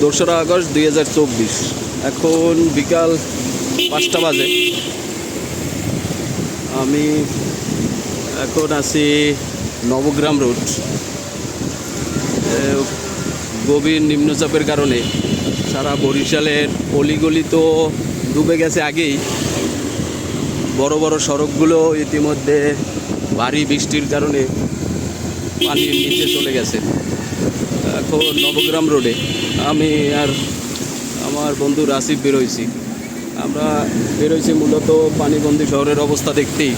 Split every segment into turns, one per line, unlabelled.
দোসরা আগস্ট দুই হাজার চব্বিশ। এখন বিকাল পাঁচটা বাজে। আমি এখন আছি নবগ্রাম রোড। গভীর নিম্নচাপের কারণে সারা বরিশালের অলিগলি তো ডুবে গেছে আগেই। বড় বড় সড়কগুলো ইতিমধ্যে ভারী বৃষ্টির কারণে পানির নিচে চলে গেছে। এখন নবগ্রাম রোডে আমি আর আমার বন্ধু রাসিফ বেরোইছি। আমরা বেরোইছি মূলত পানিবন্দী শহরের অবস্থা দেখতেই।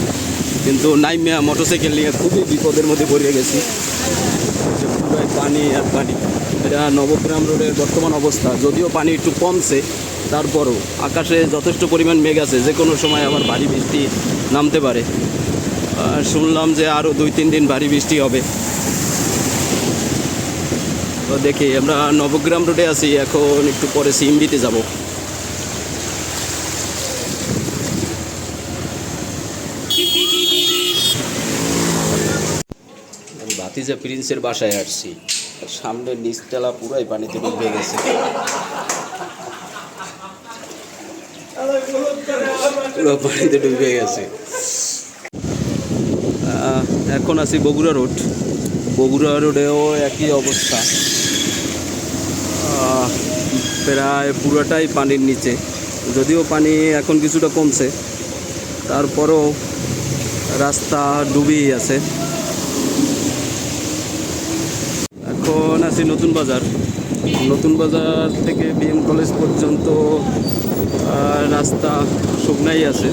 কিন্তু নাইমিয়া মোটরসাইকেল নিয়ে খুবই বিপদের মধ্যে পড়ে গেছি। পানি আর পানি। এটা নবগ্রাম রোডের বর্তমান অবস্থা। যদিও পানি একটু কমছে, তারপরও আকাশে যথেষ্ট পরিমাণ মেঘ আছে। যে কোনো সময় আবার ভারী বৃষ্টি নামতে পারে। শুনলাম যে আরও দুই, তিন দিন ভারী বৃষ্টি হবে। তো দেখি, আমরা নবগ্রাম রোডে আছি, এখন একটু পরে সিএমবিতে যাব। ভাতিজা প্রিন্সের বাসায় আসছি। সামনে নিচতলা পুরাই পানিতে ডুবে গেছে। পুরো পানিতে ডুবে গেছে। এখন আছি বগুড়া রোড বগুড়া রোডেও একই অবস্থা। প্রায় পুরোটাই পানির নিচে। যদিও পানি এখন কিছুটা কমছে, তারপরও রাস্তা ডুবেই আছে। এখন আছি নতুন বাজার। নতুন বাজার থেকে বিএম কলেজ পর্যন্ত রাস্তা শুকনাই আছে।